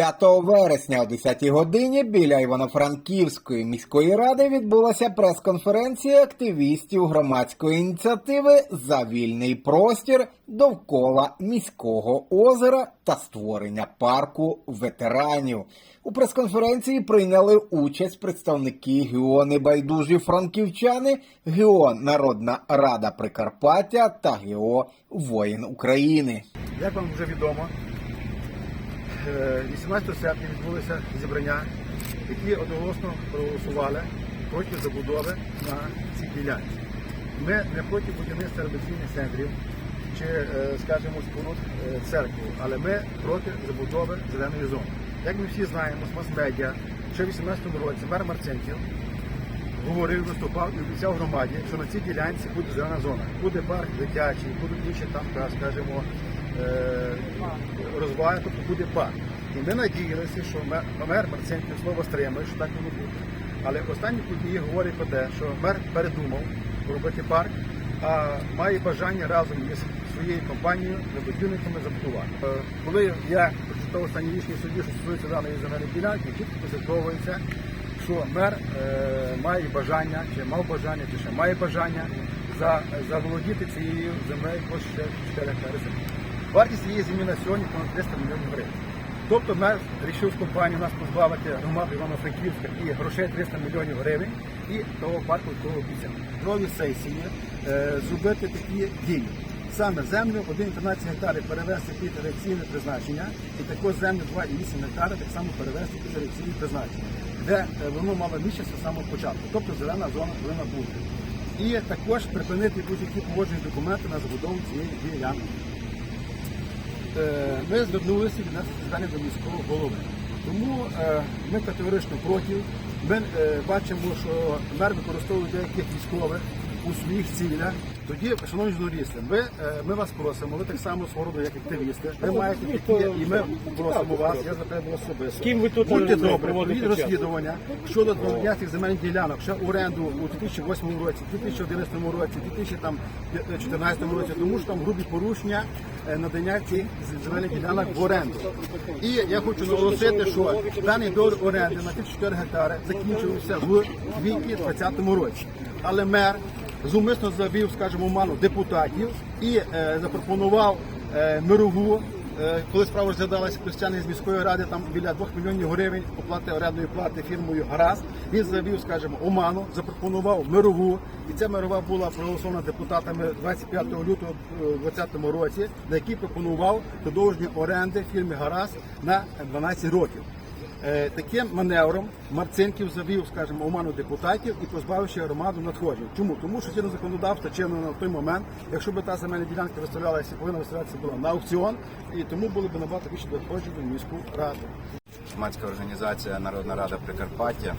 5 вересня о 10 годині біля Івано-Франківської міської ради відбулася прес-конференція активістів громадської ініціативи за вільний простір довкола міського озера та створення парку ветеранів. У прес-конференції прийняли участь представники ГО «Небайдужі франківчани, ГО Народна Рада Прикарпаття та ГО Воїн України. Як вам вже відомо, 18 серпня відбулися зібрання, які одноголосно проголосували проти забудови на цій ділянці. Ми не проти будівництва реабілітаційних центрів чи, е, скажімо, споруд е, церкви, але ми проти забудови зеленої зони. Як ми всі знаємо з мас-медіа, що в 18 році мер Марцинків говорив, виступав і обіцяв громаді, що на цій ділянці буде зелена зона. Буде парк дитячий, будуть інші там, скажімо, е, розваги, тобто буде парк. І ми надіялися, що мер, Марцинків слово стримає, що так воно буде. Але останні події говорять про те, що мер передумав робити парк, а має бажання разом із своєю компанією забудівниками забудувати. Е, Коли я прочитав останні рішення судді, що стосується даної земельної ділянки, чітко позитовується, що мер е, має бажання, чи мав бажання, чи ще має бажання за, заволодіти цією землею по ще 4 гектари. Вартість цієї землі на сьогодні понад 300 мільйонів гривень. Тобто мер вирішив з компанії нас позбавити громади Івано-Франківська і грошей 300 мільйонів гривень і того парку, якого обіцяв. Нові сесії е, зробити такі дії. Саме землю 1,13 гектари перевести під реакційне призначення і також землю 2,8 гектари так само перевести під реакційне призначення, де е, воно мало місце з самого початку. Тобто зелена зона повинна бути. І також припинити будь-які погоджені документи на забудову цієї ділянки. Е, ми звернулися від нас звернення до міського голови. Тому е, ми категорично проти. Ми е, бачимо, що мер використовує деяких військових у своїх цілях. Тоді, шановні журналісти, ви, е, ми вас просимо, ви так само свого роду, як активісти. Ви маєте такі, і ми просимо вас, я за тебе особисто. ким ви тут, Будьте е, добрі, проводите розслідування щодо цих земельних ділянок ще оренду у 2008 році, 2011 році, 2014 році, тому що там грубі порушення е, надання цих земельних ділянок в оренду. І я хочу наголосити, що даний договір оренди на ці 4 гектари закінчився в квітні 2020 році. Але мер зумисно завів, скажімо, ману депутатів і е, запропонував е, мирову Е, коли справа розглядалася Костяни з міської ради, там біля 2 мільйонів гривень оплати орендної плати фірмою Гараз. Він завів, скажімо, оману, запропонував мирову, і ця мирова була проголосована депутатами 25 лютого 2020 році, на якій пропонував продовження оренди фірми Гараз на 12 років. Е, Таким маневром Марцинків завів, скажімо, оману депутатів і позбавивши громаду надходжень. Чому? Тому що згідно законодавства чинно на той момент, якщо б та земельна ділянка виставлялася, повинна виставлятися була на аукціон, і тому були б набагато більше надходжень в міську раду. громадська організація Народна Рада Прикарпаття.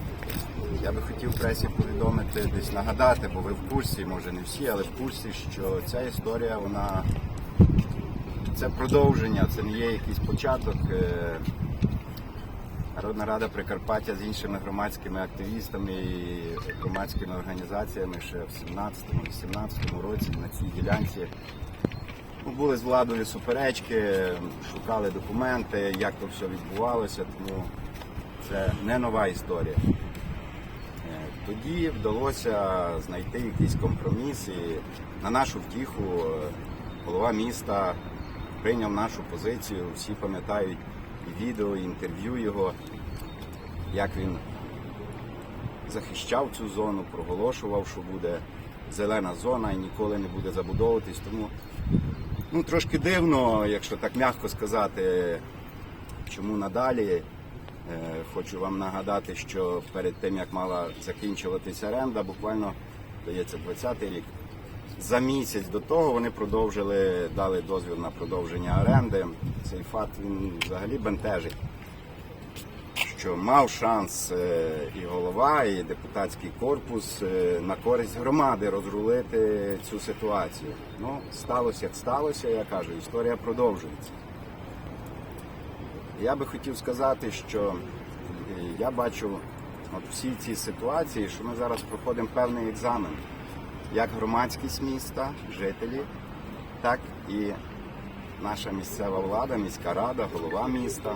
Я би хотів пресі повідомити, десь нагадати, бо ви в курсі, може не всі, але в курсі, що ця історія, вона це продовження, це не є якийсь початок. Народна Рада Прикарпаття з іншими громадськими активістами і громадськими організаціями ще в 17-18 році на цій ділянці Ну, були з владою суперечки, шукали документи, як то все відбувалося, тому це не нова історія. Е, Тоді вдалося знайти якийсь компроміс і на нашу втіху е, голова міста прийняв нашу позицію. Всі пам'ятають відео, інтерв'ю його, як він захищав цю зону, проголошував, що буде зелена зона і ніколи не буде забудовуватись. Тому ну, трошки дивно, якщо так м'яко сказати, чому надалі. Е, Хочу вам нагадати, що перед тим як мала закінчуватися оренда, буквально здається 20-й рік. За місяць до того вони продовжили, дали дозвіл на продовження оренди. Цей факт він взагалі бентежить що мав шанс е, і голова, і депутатський корпус е, на користь громади розрулити цю ситуацію. Ну, сталося як сталося, я кажу, історія продовжується. Я би хотів сказати, що е, я бачу от всі ці ситуації, що ми зараз проходимо певний екзамен, як громадськість міста, жителі, так і наша місцева влада, міська рада, голова міста.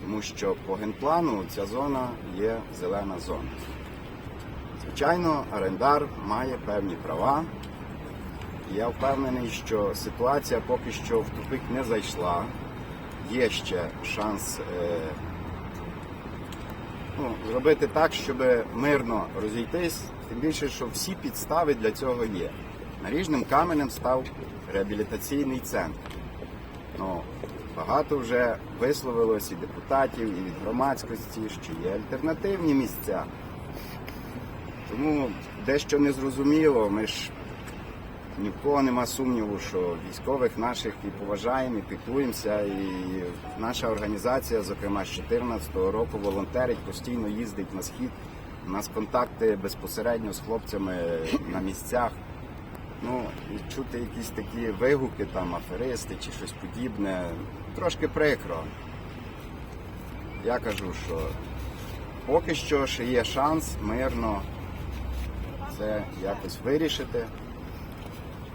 тому що по генплану ця зона є зелена зона. Звичайно, орендар має певні права. Я впевнений, що ситуація поки що в тупик не зайшла. Є ще шанс е, ну, зробити так, щоб мирно розійтись, тим більше, що всі підстави для цього є. Наріжним каменем став реабілітаційний центр. Ну, багато вже висловилось і депутатів, і від громадськості, що є альтернативні місця. Тому дещо незрозуміло, ми ж ні в кого нема сумніву, що військових наших і поважаємо, і піклуємося. І наша організація, зокрема з 2014 року, волонтерить, постійно їздить на схід. У нас контакти безпосередньо з хлопцями на місцях. Ну, чути якісь такі вигуки, там, аферисти чи щось подібне, трошки прикро. Я кажу, що поки що ще є шанс мирно це якось вирішити.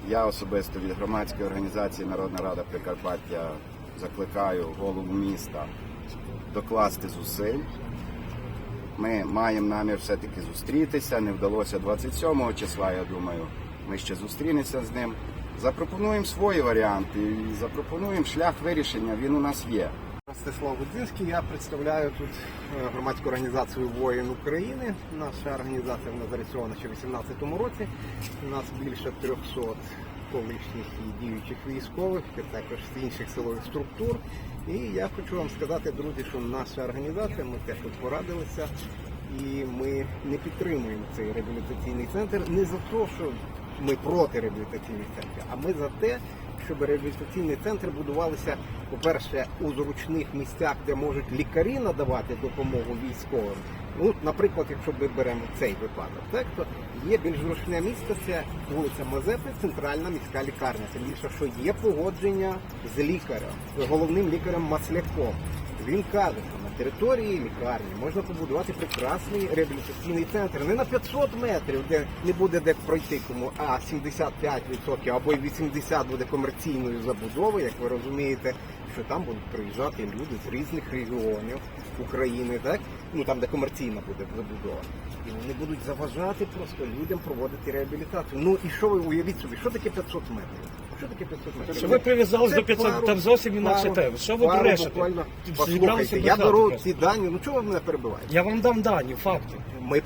Я особисто від громадської організації Народна Рада Прикарпаття закликаю голову міста докласти зусиль. Ми маємо намір все-таки зустрітися. Не вдалося 27 числа, я думаю. Ми ще зустрінемося з ним. Запропонуємо свої варіанти і запропонуємо шлях вирішення. Він у нас є. Ростислав Гудзинський, я представляю тут е, громадську організацію Воїн України. Наша організація вона зареєстрована ще в 2018 році. У нас більше 300 колишніх і діючих військових, також з інших силових структур. І я хочу вам сказати, друзі, що наша організація, ми теж тут порадилися, і ми не підтримуємо цей реабілітаційний центр не за те, що ми проти реабілітаційних центрів, а ми за те, щоб реабілітаційні центри будувалися, по-перше, у зручних місцях, де можуть лікарі надавати допомогу військовим. Ну, наприклад, якщо ми беремо цей випадок, так то є більш зручне місце, це вулиця Мазепи, центральна міська лікарня. Тим більше, що є погодження з лікарем, з головним лікарем Масляком. Він каже, що на території лікарні можна побудувати прекрасний реабілітаційний центр не на 500 метрів, де не буде де пройти кому, а 75% або й 80% буде комерційною забудовою, як ви розумієте, що там будуть приїжджати люди з різних регіонів України, так ну там, де комерційна буде забудова, і вони будуть заважати просто людям проводити реабілітацію. Ну і що ви уявіть собі, що таке 500 метрів? Що таке 500 метрів? Що ви прив'язались до 500, пару- там зовсім інакше пару- тема. Що ви пару брешете? буквально. Послухайте, я беру ці дані, ну чого ви мене перебиваєте? Я вам дам дані, факти. Ми,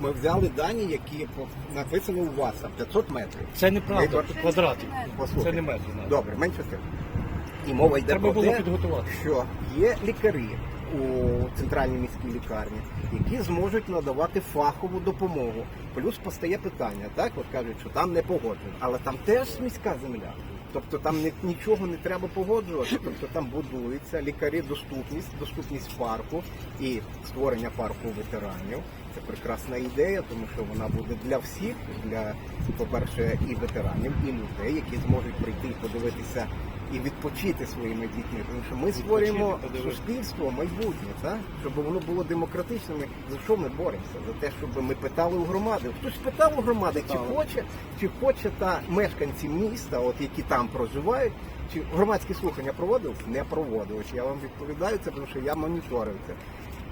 ми взяли дані, які по- написані у вас, там 500 метрів. Це неправда, Ми-. Послухайте. Це не метри. навіть. Добре, менше з тим. І мова йде Треба про було те, підготувати. що є лікарі у центральній міській лікарні, які зможуть надавати фахову допомогу. Плюс постає питання, так от кажуть, що там не погоджено, але там теж міська земля. Тобто там нічого не треба погоджувати. Тобто там будується лікарі доступність, доступність парку і створення парку ветеранів. Це прекрасна ідея, тому що вона буде для всіх, для, по-перше, і ветеранів, і людей, які зможуть прийти і подивитися і відпочити своїми дітьми. Тому що ми створюємо суспільство майбутнє, так? щоб воно було демократичним. За що ми боремося? За те, щоб ми питали у громади. Хтось питав у громади, чи хоче, чи хоче та мешканці міста, от які там проживають, чи громадські слухання проводили? Не проводив. Я вам відповідаю це, тому що я моніторив це.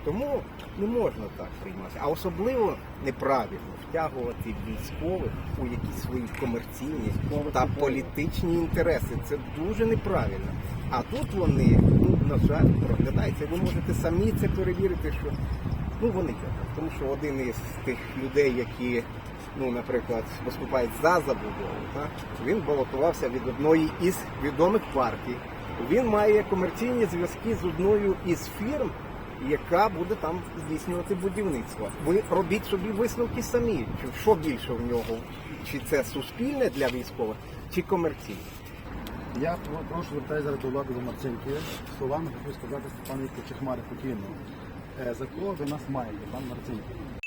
Тому не можна так приймати. А особливо неправильно втягувати військових у якісь свої комерційні та політичні інтереси. Це дуже неправильно. А тут вони, ну, на жаль, проглядаються. Ви можете самі це перевірити, що ну вони так. Тому що один із тих людей, які, ну, наприклад, виступають за забудову, так, він балотувався від одної із відомих партій. Він має комерційні зв'язки з одною із фірм, яка буде там здійснювати будівництво. Ви робіть собі висновки самі, чи що більше в нього, чи це суспільне для військових, чи комерційне. Я прошу звертаюся зараз до влади до Марцинки. Словами хочу сказати Степану Чехмари покійно. Е, За кого ви нас маєте, пан Марцинки?